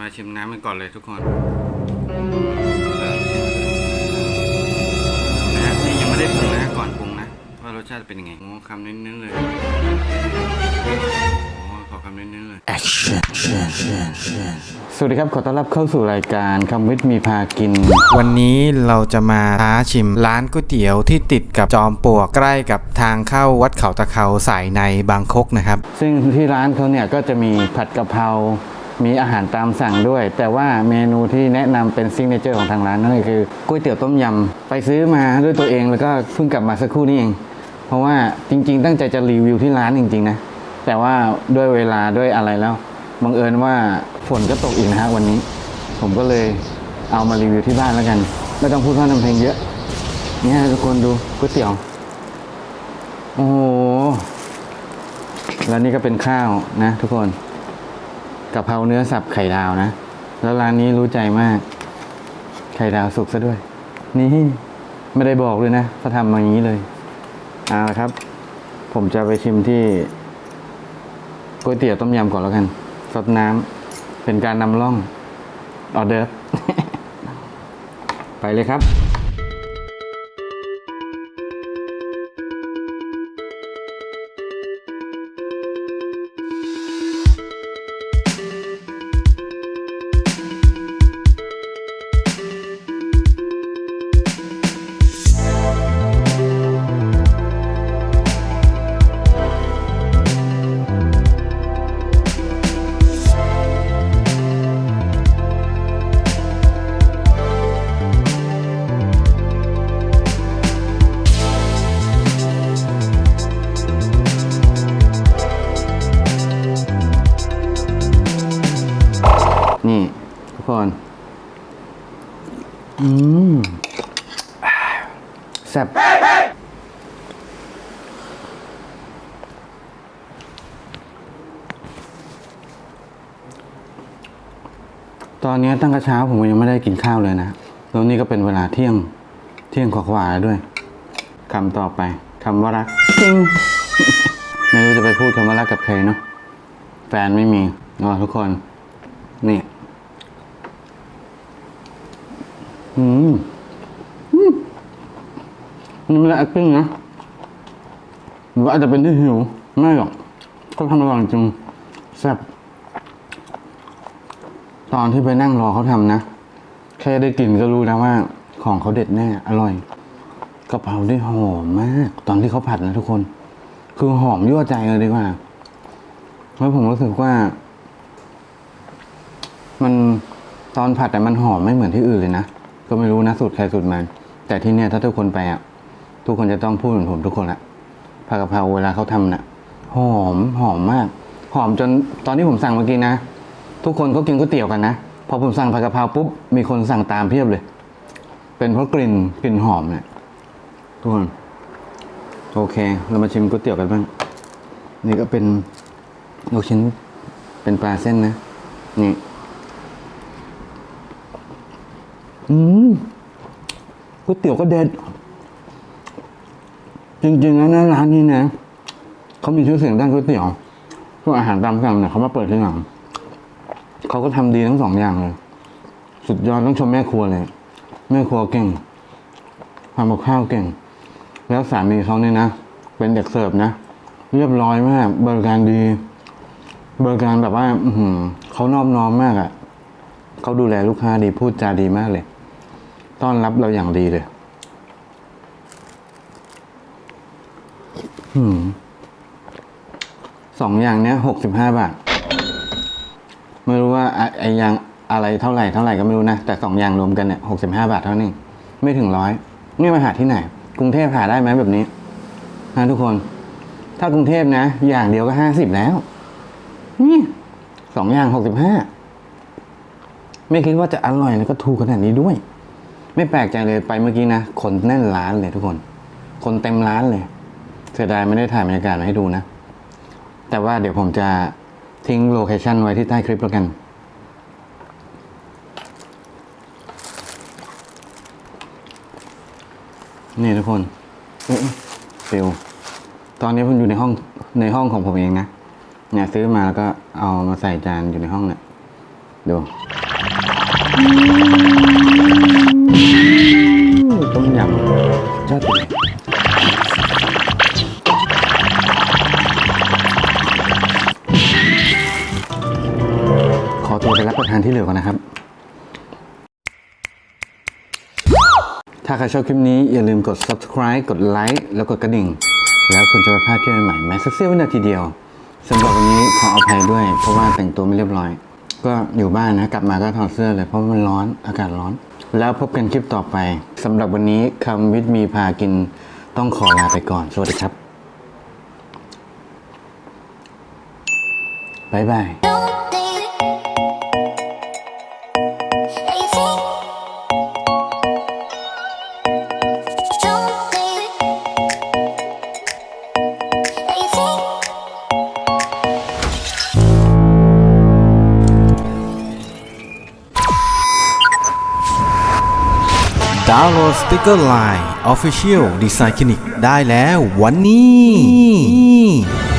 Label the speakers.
Speaker 1: มาชิมน้ำกันก่อนเลยทุกคนนะฮะนี่ยังไม่ได้ปรุงนะก่อนปรุงนะว่ารสชาติเป็นยังไงโอ้คำเน้นๆเลยโอ้ขอคำเน้นๆเลยสวัสดีครับ ขอต้อนรับเข้าสู่รายการคำวิทย์มีพากิน
Speaker 2: วันนี้เราจะมาท้าชิมร้านก๋วยเตี๋ยวที่ติดกับจอมปลวกใกล้กับทางเข้าวัดเขาตะเขาสายในบางคกนะครับ
Speaker 1: ซึ่งที่ร้านเขาเนี่ยก็จะมีผัดกะเพรา มีอาหารตามสั่งด้วย แต่ว่าเมนูที่แนะนำเป็นซิกเนเจอร์ของทางร้านนั่นก็คือก๋วยเตี๋ยวต้มยำไปซื้อมาด้วยตัวเองแล้วก็เพิ่งกลับมาสักครู่นี้เอง เพราะว่าจริง ๆ ตั้งใจจะรีวิวที่ร้านจริงๆนะแต่ว่าด้วยเวลาด้วยอะไรแล้วบังเอิญว่าฝนก็ตกอีกนะฮะวันนี้ ผมก็เลยเอามารีวิวที่บ้านแล้วกันไม่ต้องพูดพร่ำทำเพลงเยอะเนี่ยทุกคนดูก๋วยเตี๋ยวโอ้โหแล้วนี่ก็เป็นข้าวนะทุกคน กะเพราเนื้อสับไข่ดาวนะ แล้วร้านนี้รู้ใจมาก ไข่ดาวสุกซะด้วย นี่ไม่ได้บอกเลยนะเขาทำมาอย่างนี้เลยเอาละครับ ผมจะไปชิมที่ก๋วยเตี๋ยวต้มยำก่อนแล้วกันซดน้ำเป็นการนำร่องออเดิร์ไปเลยครับ ซ่บตอนนี้ตั้งแต่เช้าผมยังไม่ได้กินข้าวเลยนะ แล้วนี่ก็เป็นเวลาเที่ยง เที่ยงกว่าๆแล้วด้วยคำต่อไปคำว่ารักจริง ไม่รู้จะไปพูดคำว่ารักกับใครเนาะ แฟนไม่มีอ๋อทุกคน นี่ อืมอืม นี่ไม่ได้ acting นะหรือว่าอาจจะเป็นที่หิว ไม่หรอกเขาทำอร่อยจริงแซ่บตอนที่ไปนั่งรอเขาทำนะ แค่ได้กลิ่นก็รู้แล้วว่า ของเขาเด็ดแน่ อร่อยกะเพราได้หอมมาก ตอนที่เขาผัดนะทุกคน คือหอมยั่วใจเลยดีกว่าแล้วผมรู้สึกว่า มันตอนผัดแต่มันหอมไม่เหมือนที่อื่นเลยนะ ก็ไม่รู้นะสูตรใครสูตรมัน แต่ที่เนี่ยถ้าทุกคนไปอะ ทุกคนจะต้องพูดเหมือนผมทุกคนละผัดกะเพราเวลาเขาทำน่ะ หอมหอมมาก หอมจนตอนที่ผมสั่งเมื่อกี้นะ ทุกคนเขากินก๋วยเตี๋ยวกันนะ พอผมสั่งผัดกะเพราปุ๊บมีคนสั่งตามเพียบเลย เป็นเพราะกลิ่นกลิ่นหอมเนี่ยทุกคนโอเค เรามาชิมก๋วยเตี๋ยวกันบ้าง นี่ก็เป็นลูกชิ้นเป็นปลาเส้นนะ นี่ อืมก๋วยเตี๋ยวก็เด็ด จริงๆแล้วนะร้านนี้นะเขามีชื่อเสียงด้านก๋วยเตี๋ยวพวกอาหารตามสั่งเนี่ยเขามาเปิดที่หลังเขาก็ทำดีทั้งสองอย่างเลย สุดยอดต้องชมแม่ครัวเลย แม่ครัวเก่งทำกับข้าวเก่ง แล้วสามีเขาเนี่ยนะเป็นเด็กเสิร์ฟนะเรียบร้อยมากบริการดี บริการแบบว่า อืเขานอบน้อมมากอะ่ะเขาดูแลลูกค้าดีพูดจาดีมากเลย ต้อนรับเราอย่างดีเลย อืม สองอย่างเนี้ยหกสิบห้าบาท ไม่รู้ว่าไอ้ไอ้อย่างอะไรเท่าไหร่เท่าไหร่ก็ไม่รู้นะ แต่สองอย่างรวมกันเนี่ยหกสิบห้าบาทเท่านี้ไม่ถึงร้อยนี่มาหาที่ไหน กรุงเทพหาได้ไหมแบบนี้นะทุกคน ถ้ากรุงเทพนะ อย่างเดียวก็ห้าสิบแล้ว นี่สองอย่างหกสิบห้าไม่คิดว่าจะอร่อยแล้วก็ถูกขนาดนี้ด้วย ไม่แปลกใจเลยไปเมื่อกี้นะคนแน่นร้านเลยทุกคน คนเต็มร้านเลย เสียดายไม่ได้ถ่ายบรรยากาศมาให้ดูนะ แต่ว่าเดี๋ยวผมจะทิ้งโลเคชันไว้ที่ใต้คลิปแล้วกัน นี่ทุกคนเอ๊ะฟิลตอนนี้ผมอยู่ในห้องในห้องของผมเองนะ เนี่ยซื้อมาแล้วก็เอามาใส่จานอยู่ในห้องเนี่ยดูต้มยำชอบ ถ้าใครชอบคลิปนี้อย่าลืมกด subscribe กดไลค์แล้วกดกระดิ่ง แล้วคุณจะไม่พลาดคลิปใหม่ๆแม้สักเสี้ยววินาทีเดียวสำหรับวันนี้ขออภัยด้วย เพราะว่าแต่งตัวไม่เรียบร้อย ก็อยู่บ้านนะกลับมาก็ถอดเสื้อเลยเพราะมันร้อนอากาศร้อน แล้วพบกันคลิปต่อไปสำหรับวันนี้คำวิทย์มีพากินต้องขอลาไปก่อน สวัสดีครับบ๊ายบาย
Speaker 2: ดาวน์โหลดสติกเกอร์ไลน์ Official Design Clinic ได้แล้ววันนี้